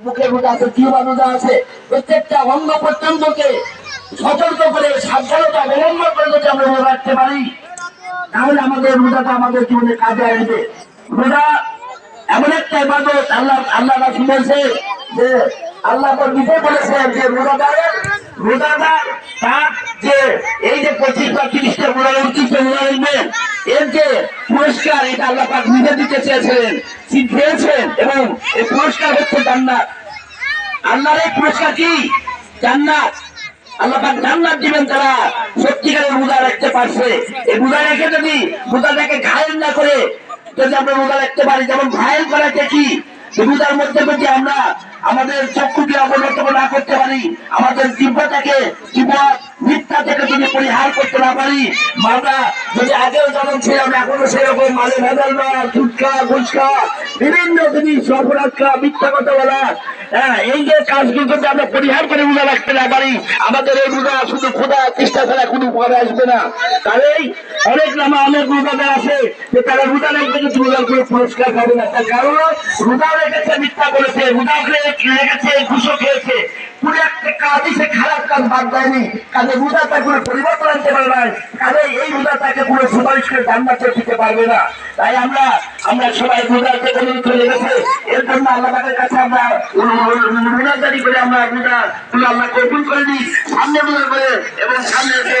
মুখে রোজা আছে জিহ্বা রোজা আছে? প্রত্যেকটা অঙ্গ প্রত্যঙ্গকে সতর্ক করে, সাবধানতা অবলম্বন করে যদি আমরা রোজা রাখতে পারি, তাহলে আমাদের রোজাটা আমাদের জীবনে কাজে আসবে। রোজা এমন একটা ইবাদত, আল্লাহ আল্লাহ রাসূল বলছে যে, আল্লাহ নিজে বলেছেন যে রোজাদারের রোজাদার তার যে, এই যে পঁচিশ বা তিরিশটা রোজা উচিত রোজা এর যে পুরস্কার এটা আল্লাহ পাক নিজে দিতে চেয়েছিলেন। পেয়েছেন এবং এই পুরস্কার হচ্ছে জান্নাত। আল্লাহর এই পুরস্কার কি? জান্নাত। আল্লাহ জান্নাত দিবেন তারা সত্যিকারের রোজা রাখতে পারছে। এই রোজা রেখে যদি রোজাটাকে ঘায়ল না করে, যদি আমরা রোজা রাখতে পারি, যেমন ঘায়ল করাটা কি? রোজার মধ্যে যদি আমরা আমাদের চক্ষুকে অবনত না করতে পারি, আমাদের জিব্বাটাকে জিব্বা মিথ্যা থেকে যদি পরিহার করতে না পারি আমরা যদি আগেও যেমন ছিলাম এখনও সেরকম মালে ভেজাল দেওয়া ফুটকা ফুচকা, বিভিন্ন জিনিস অপরাধ করা মিথ্যা কথা বলা। হ্যাঁ এই যে কাজগুলো যদি আমরা পরিহার করে রোজা রাখতে না পারি, আমাদের এই রোজা শুধু খোদা চেষ্টা ছাড়া কোনো উপকারে আসবে না। তাহলেই অনেক নামা অনেক রোজাদার আছে যে তারা রোজা রাখবে কিন্তু রোজার কোনো পুরস্কার পাবে না। তার কারণ রোজা রেখেছে, মিথ্যা করেছে রোজা রেখেছে ঘুষো খেয়েছে। পুরো একটা কাজই সে খারাপ কাজ বাদ দেয়নি। কাজে রোজা তার কোনো পরিবর্তন আনতে পারে না কাজে এই রোজা তাকে কোনো সুপারিশ করে জান্নাতে দিতে পারবে না। তাই আমরা আমরা সবাই রোজাকে কোনো চলে গেছে। এর জন্য আল্লাহের কাছে আমরা রোজাদারি করে আমরা রোজা আল্লাহ কবুল করে দিই সামনে রোজা করে, এবং সামনে যে